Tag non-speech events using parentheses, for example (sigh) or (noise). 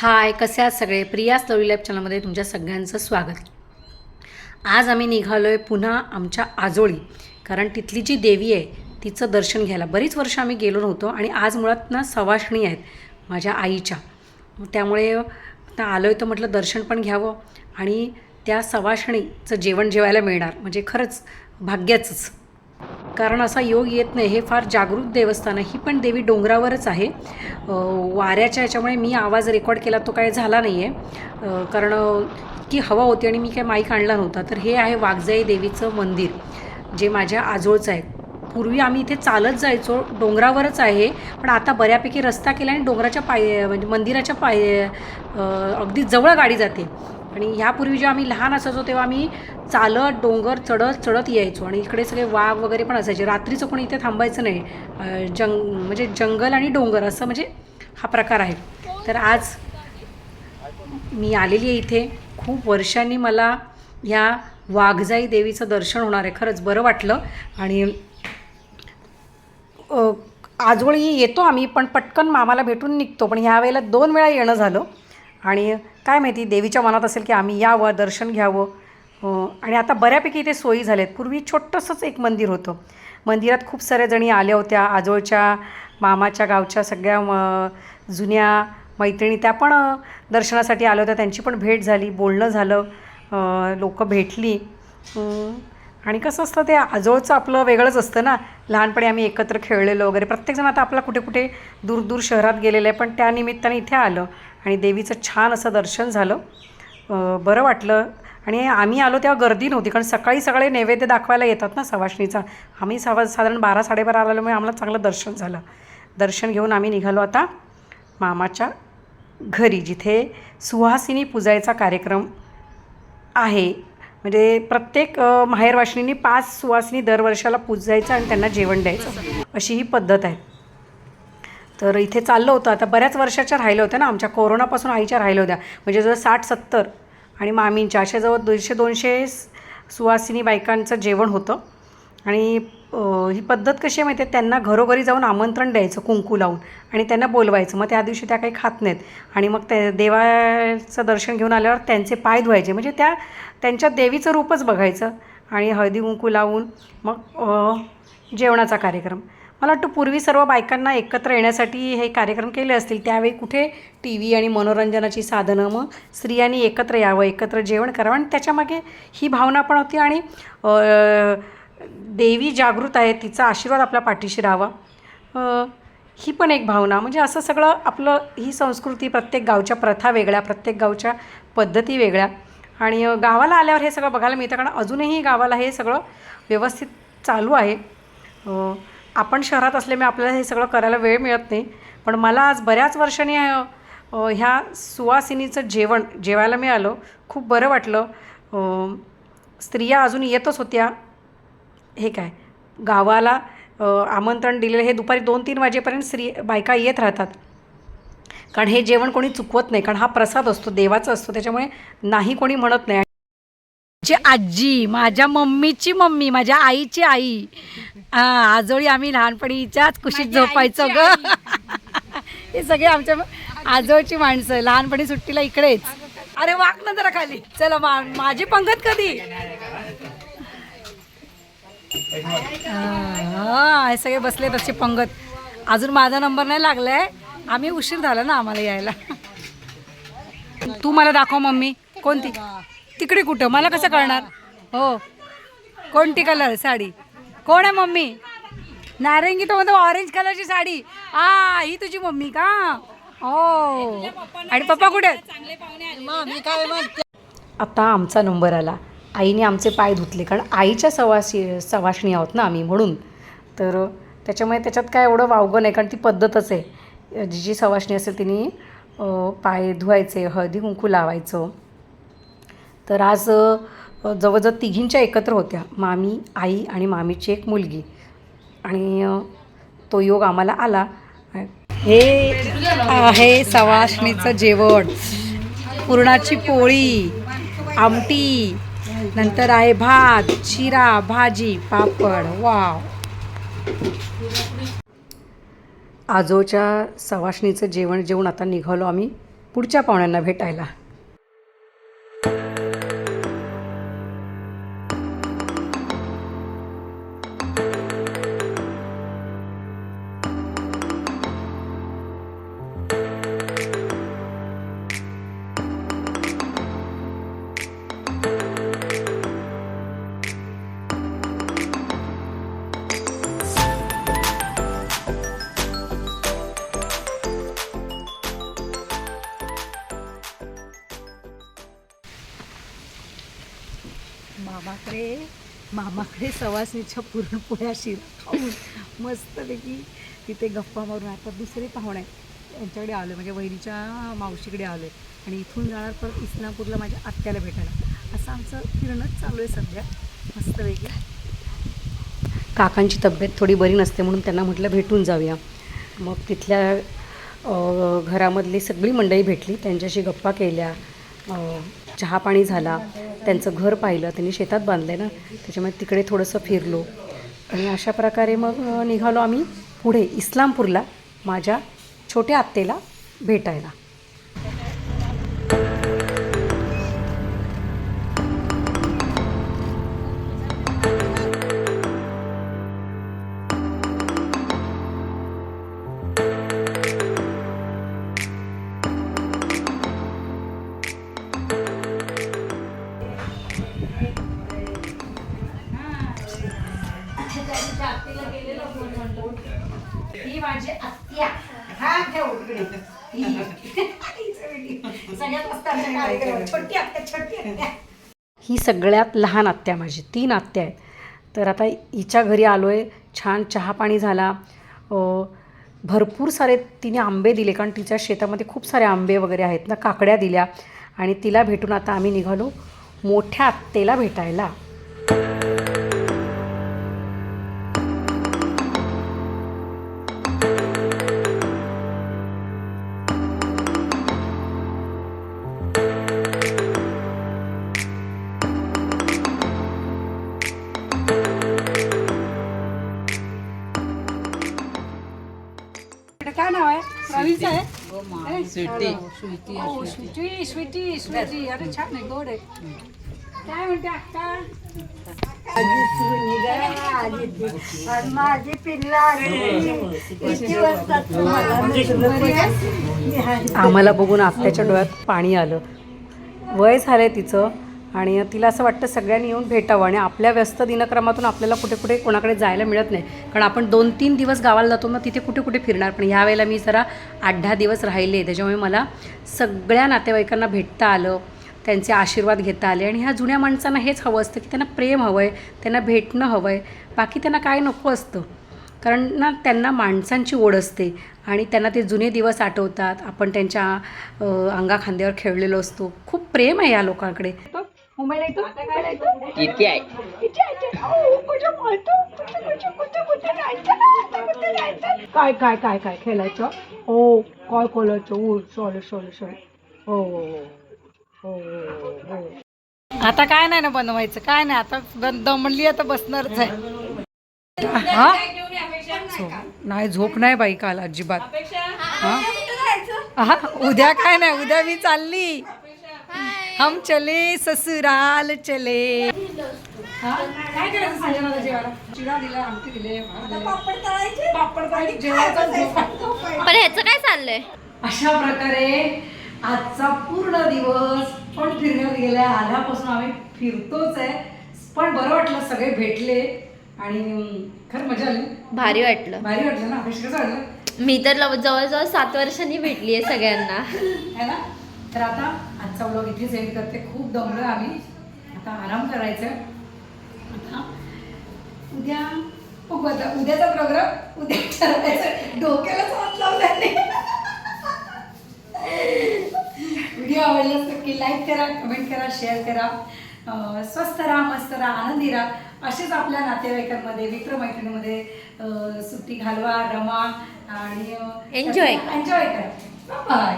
हाय कसे आहात सगळे? प्रिया लवली लाईफ चॅनलमध्ये तुमच्या सगळ्यांचं स्वागत. आज आम्ही निघालो आहे पुन्हा आमच्या आजोळी कारण तिथली जी देवी आहे तिचं दर्शन घ्यायला. बरीच वर्ष आम्ही गेलो नव्हतो आणि आज मुळात ना सवाषणी आहेत माझ्या आईच्या. त्यामुळे आता आलो आहे तर म्हटलं दर्शन पण घ्यावं आणि त्या सवाषणीचं जेवण जेवायला मिळणार. म्हणजे खरंच भाग्याचंच. कारण असा योग येत नाही हे फार जागृत देवस्थान आहे. ही पण देवी डोंगरावरच आहे. वाऱ्याच्या ह्याच्यामुळे मी आवाज रेकॉर्ड केला तो काय झाला नाही आहे कारण की हवा होती आणि मी काय माईक आणला नव्हता. तर हे आहे वाघजाई देवीचं मंदिर जे माझ्या आजोळचं आहे. पूर्वी आम्ही इथे चालत जायचो डोंगरावरच आहे पण आता बऱ्यापैकी रस्ता केला आणि डोंगराच्या पाय म्हणजे मंदिराच्या पाय अगदी जवळ गाडी जाते. आणि ह्यापूर्वी जेव्हा आम्ही लहान असायचो तेव्हा आम्ही चालत डोंगर चढत चढत यायचो. आणि इकडे सगळे वाघ वगैरे पण असायचे. रात्रीचं कोणी इथे थांबायचं नाही. जंग म्हणजे जंगल आणि डोंगर असं म्हणजे हा प्रकार आहे. तर आज मी आलेली आहे इथे. खूप वर्षांनी मला ह्या वाघजाई देवीचं दर्शन होणार आहे. खरंच बरं वाटलं. आणि आजोळी येतो आम्ही पण पटकन मामाला भेटून निघतो. पण ह्या वेळेला दोन वेळा येणं झालं. आणि काय माहिती देवीच्या मनात असेल की आम्ही यावं दर्शन घ्यावं. आणि आता बऱ्यापैकी इथे सोयी झाल्यात. पूर्वी छोटंसंच एक मंदिर होतं. मंदिरात खूप साऱ्या जणी आल्या होत्या. आजोळच्या मामाच्या गावच्या सगळ्या म, जुन्या मैत्रिणी त्या पण दर्शनासाठी आल्या होत्या. त्यांची पण भेट झाली बोलणं झालं. लोकं भेटली. आणि कसं असतं ते आजोळचं आपलं वेगळंच असतं ना. लहानपणी आम्ही एकत्र खेळलेलो वगैरे. प्रत्येकजण आता आपला कुठे कुठे दूर दूर शहरात गेलेलं आहे. पण त्या निमित्ताने इथे आलं. आणि देवीचं छान असं दर्शन झालं. बरं वाटलं. आणि आम्ही आलो तेव्हा गर्दी नव्हती कारण सकाळी सकाळी नैवेद्य दाखवायला येतात ना सवाशणीचा आम्ही सवा साधारण बारा साडेबारा आल्यामुळे आम्हाला चांगलं दर्शन झालं. दर्शन घेऊन आम्ही निघालो आता मामाच्या घरी जिथे सुहासिनी पूजायचा कार्यक्रम आहे. म्हणजे प्रत्येक अ, माहेरवाशिनींनी पाच सुवासिनी दरवर्षाला पूजायचं आणि त्यांना जेवण द्यायचं. अशी ही पद्धत आहे. तर इथे चाललं होतं. आता बऱ्याच वर्षाच्या राहिल्या होत्या ना. आमच्या कोरोनापासून आईच्या राहिल्या होत्या. म्हणजे जवळ साठ सत्तर आणि मामींच्या. अशा जवळ दोनशे दोनशे सुवासिनी बायकांचं जेवण होतं. आणि ही पद्धत कशी आहे माहिती आहे त्यांना घरोघरी जाऊन आमंत्रण द्यायचं कुंकू लावून. आणि त्यांना बोलवायचं. मग त्या दिवशी त्या काही खात नाहीत. आणि मग ते देवाचं दर्शन घेऊन आल्यावर त्यांचे पाय धुवायचे. म्हणजे त्या त्यांच्या देवीचं रूपच बघायचं. आणि हळदी कुंकू लावून मग जेवणाचा कार्यक्रम. मला वाटतं पूर्वी सर्व बायकांना एकत्र येण्यासाठी हे कार्यक्रम केले असतील. त्यावेळी कुठे टी व्ही आणि मनोरंजनाची साधनं मग स्त्रियांनी एकत्र यावं एकत्र जेवण करावं आणि त्याच्यामागे ही भावना पण होती आणि देवी जागृत आहे तिचा आशीर्वाद आपल्या पाठीशी राहावा. ही पण एक भावना. म्हणजे असं सगळं आपलं ही संस्कृती प्रत्येक गावच्या प्रथा वेगळ्या प्रत्येक गावच्या पद्धती वेगळ्या. आणि गावाला आल्यावर हे सगळं बघायला मिळतं कारण अजूनही गावाला हे सगळं व्यवस्थित चालू आहे. आपण शहरात असल्यामुळे आपल्याला हे सगळं करायला वेळ मिळत नाही. पण मला आज बऱ्याच वर्षांनी ह्या सुवासिनीचं जेवण जेवायला मिळालं. खूप बरं वाटलं. स्त्रिया अजून येतच होत्या. हे काय? गावाला आमंत्रण दिलेलं हे दुपारी दोन तीन वाजेपर्यंत स्त्री बायका येत राहतात. कारण हे जेवण कोणी चुकवत नाही. कारण हा प्रसाद असतो देवाचा असतो. त्याच्यामुळे नाही कोणी म्हणत नाही. ची आजी माझ्या मम्मीची मम्मी माझ्या आईची आई. हा आजोळी आम्ही लहानपणीच्याच कुशीत झोपायचो ग. (laughs) हे सगळे आमच्या आजोळची माणसं लहानपणी सुट्टीला इकडेच. अरे वाक ना जरा खाली. चला मा माझी पंगत कधी? हा हे सगळे बसले तसे पंगत. अजून माझा नंबर नाही लागलाय. आम्ही उशीर झाला ना आम्हाला यायला. तू मला दाखव मम्मी. कोणती? तिकडे कुठं? मला कसं कळणार? हो. कोणती कलर साडी? कोण आहे मम्मी? नारंगी तो म्हणतो ऑरेंज कलरची साडी. आ ही तुझी मम्मी का? हो. आणि पप्पा कुठे? आहेत? आता आमचा नंबर आला. आईने आमचे पाय धुतले कारण आईच्या सवाशी सवाशणी आहोत ना आम्ही म्हणून. तर त्याच्यामुळे त्याच्यात काय एवढं वावगं नाही कारण ती पद्धतच आहे. जी जी सवाशणी असेल तिने पाय धुवायचे हळदी कुंकू लावायचं. तर आज जवळजवळ तिघींच्या एकत्र होत्या. मामी आई आणि मामीची एक मुलगी. आणि तो योग आम्हाला आला. हे आहे सवाष्णीचं जेवण. पुरणाची पोळी आमटी नंतर आहे भात शिरा भाजी पापड. वाव. आजोच्या सवाष्णीचं जेवण जेवण आता निघालो आम्ही पुढच्या पाहुण्यांना भेटायला. मामाकडे मामाकडे सवासणीच्या पुरणपोळ्या शिरा खाऊन मस्तपैकी तिथे गप्पा मारून आता दुसरे पाहुणे यांच्याकडे आलो म्हणजे वहिनीच्या मावशीकडे आलो आहे आणि इथून जाणार परत इस्लामपूरला माझ्या आत्याला भेटायला. असं आमचं फिरणंच चालू आहे सध्या. मस्तपैकी. काकांची तब्येत थोडी बरी नसते म्हणून त्यांना म्हटलं भेटून जाऊया. मग तिथल्या घरामधली सगळी मंडळी भेटली त्यांच्याशी गप्पा केल्या. चहा पाणी झाला त्यांचं घर पाहिलं त्यांनी शेतात बांधलं आहे ना त्याच्यामुळे तिकडे थोडंसं फिरलो. आणि अशा प्रकारे मग निघालो आम्ही पुढे इस्लामपूरला माझ्या छोट्या आत्तेला भेटायला. हा ही सगळ्यात लहान आत्या माझी तीन आत्या आहेत. तर आता हिच्या घरी आलो आहे छान चहा पाणी झाला. अ, भरपूर सारे तिने आंबे दिले कारण तिच्या शेतामध्ये खूप सारे आंबे वगैरे आहेत ना काकड्या दिल्या. आणि तिला भेटून आता आम्ही निघालो. मोठ्या आत्तेला भेटायला. रवीच आहे? स्वीटी. स्वीटी स्वीटी. स्वीटी अरे छान आहे गोड आहे. काय म्हणते अक्का माझी पिल्ला किती वाजता आम्हाला बघून आत्याच्या डोळ्यात पाणी आलं. वय झालं आहे तिचं. आणि तिला असं वाटतं सगळ्यांनी येऊन भेटावं आणि आपल्या व्यस्त दिनक्रमातून आपल्याला कुठे कुठे कोणाकडे जायला मिळत नाही. कारण आपण दोन तीन दिवस गावाला जातो मग तिथे कुठे कुठे फिरणार? पण ह्या वेळेला मी जरा आठ दहा दिवस राहिले. त्याच्यामुळे मला सगळ्या नातेवाईकांना भेटता आलं त्यांचे आशीर्वाद घेता आले आणि ह्या जुन्या माणसांना हेच हवं असतं की त्यांना प्रेम हवं आहे त्यांना भेटणं हवं आहे बाकी त्यांना काय नको असतं. कारण ना त्यांना माणसांची ओढ असते आणि त्यांना ते जुने दिवस आठवतात. आपण त्यांच्या अंगाखांद्यावर खेळलेलो असतो. खूप प्रेम आहे या लोकांकडे. मुंबईला येतो किती आहे? काय काय काय काय खेळायचं? हो काय खोलायचं हो सॉरी सॉरी सॉरी हो हो हो हो हो. आता काय नाही ना बनवायचं? काय नाही आता दमली आता बसणारच आहे. हा? नाही झोप नाही बाई काल अजिबात. हा? हा उद्या काय नाही उद्या मी चालली. हम चले ससुराल चले? काय करायचं संजनाला जेवायला चिरा दिला आमटी दिले भात दिले. पापड तळायचे, जेवायचं, झोपायचं. पण. ह्याचं काय चाललंय? अशा प्रकारे आजचा पूर्ण दिवस पण फिरण्यात गेल्या. आल्यापासून आम्ही फिरतोच आहे. पण बरं वाटलं सगळे भेटले. आणि खरं मजा आली. भारी वाटलं. भारी वाटलं ना? अपेक्षा कसं वाटलं? मी तर लव- जवळजवळ सात वर्षांनी भेटली आहे सगळ्यांना. है ना? तर आता आजचा ब्लॉग इथेच एंड करते. खूप दमलो आम्ही. आता आराम करायचा. आता उद्या बघू आता. उद्याचा प्रोग्राम उद्या ठरवायचं डोक्यालाच हात लावला नाही व्हिडिओ आवडला तर नक्की लाईक करा कमेंट करा शेअर करा. अं, स्वस्त राहा मस्त राहा आनंदी राहा. असेच आपल्या नातेवाईकांमध्ये मित्रमैत्रिणीमध्ये सुट्टी घालवा रमा आणि Enjoy. एन्जॉय करा. बाय